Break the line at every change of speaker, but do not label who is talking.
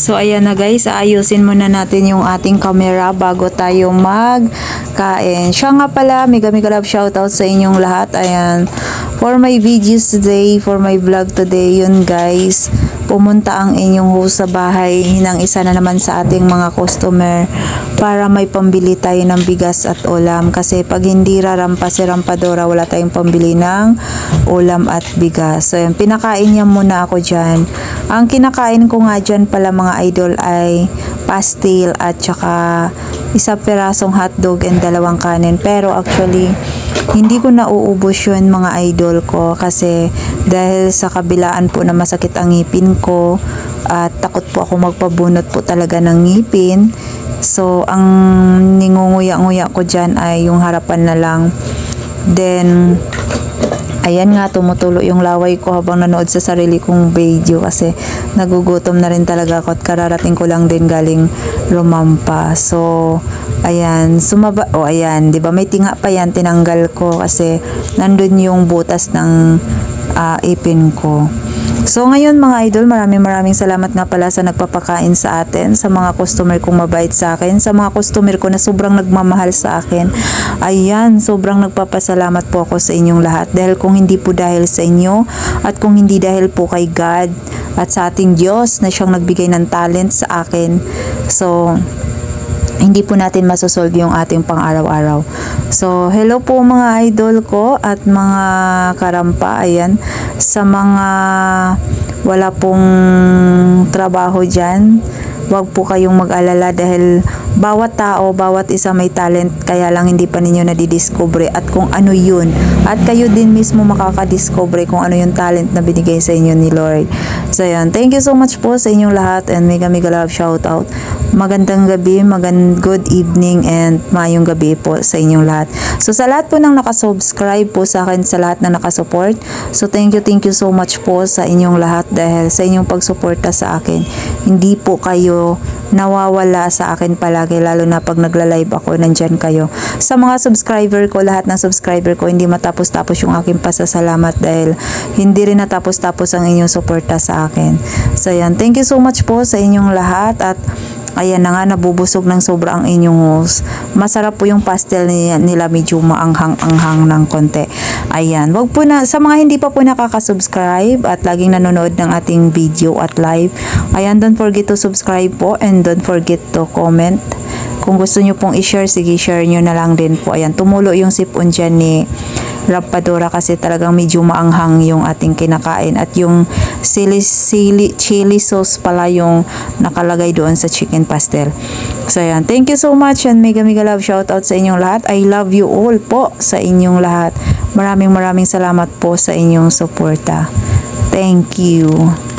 So ayan na guys, ayusin muna natin yung ating camera bago tayo magkain. Siya nga pala, mega mega love shoutout sa inyong lahat. Ayan, for my videos today, for my vlog today, yun guys, pumunta ang inyong host sa bahay ng isa na naman sa ating mga customer para may pambili tayo ng bigas at ulam. Kasi pag hindi rarampa si Rampadora, wala tayong pambili ng ulam at bigas. So, yun, pinakain niya muna ako dyan. Ang kinakain ko nga dyan pala mga idol ay pastil at saka isa perasong hotdog and dalawang kanin. Pero actually, hindi ko nauubos yun mga idol ko kasi dahil sa kabilaan po na masakit ang ngipin ko at takot po ako magpabunot po talaga ng ngipin. So, ang ningunguya-nguya ko dyan ay yung harapan na lang. Then, Ayan nga, tumutulo yung laway ko habang nanood sa sarili kong video kasi nagugutom na rin talaga ako at kararating ko lang din galing rumampa. So, ayan, sumaba, o oh, ayan, di ba may tinga pa yan, tinanggal ko kasi nandun yung butas ng ah, ipin ko. So ngayon mga idol, maraming maraming salamat nga pala sa nagpapakain sa atin, sa mga customer kong mabait sa akin, sa mga customer ko na sobrang nagmamahal sa akin. Ayan, sobrang nagpapasalamat po ako sa inyong lahat dahil kung hindi po dahil sa inyo at kung hindi dahil po kay God at sa ating Diyos na siyang nagbigay ng talent sa akin. So, hindi po natin masosolve yung ating pang-araw-araw. So, hello po mga idol ko at mga karampa. Ayan, sa mga wala pong trabaho dyan, wag po kayong mag-alala dahil bawat tao, bawat isa may talent kaya lang hindi pa ninyo nadidiscover at kung ano yun. At kayo din mismo makakadiscover kung ano yung talent na binigay sa inyo ni Lord. So yan, thank you so much po sa inyong lahat and mega mega love shout out. Magandang gabi, magand good evening and mayong gabi po sa inyong lahat. So sa lahat po ng nakasubscribe po sa akin, sa lahat na nakasupport. So thank you, thank you so much po sa inyong lahat dahil sa inyong pagsuporta sa akin. Hindi po kayo nawawala sa akin palagi lalo na pag nagla-live ako nandyan kayo sa mga subscriber ko lahat ng subscriber ko hindi matapos-tapos yung aking pasasalamat dahil hindi rin natapos-tapos ang inyong suporta sa akin so yan thank you so much po sa inyong lahat at Ayan na nga, nabubusog ng sobra ang inyong host. Masarap po yung pastel nila, nila medyo maanghang-anghang ng konti. Ayan, wag po na, sa mga hindi pa po nakaka-subscribe at laging nanonood ng ating video at live, ayan, don't forget to subscribe po and don't forget to comment. Kung gusto nyo pong i-share, sige, share nyo na lang din po. Ayan, tumulo yung sipon dyan ni Rapadora kasi talagang medyo maanghang yung ating kinakain at yung sili, sili, chili sauce pala yung nakalagay doon sa chicken pastel. So ayan, thank you so much and mega mega love shout out sa inyong lahat. I love you all po sa inyong lahat. Maraming maraming salamat po sa inyong suporta. Thank you.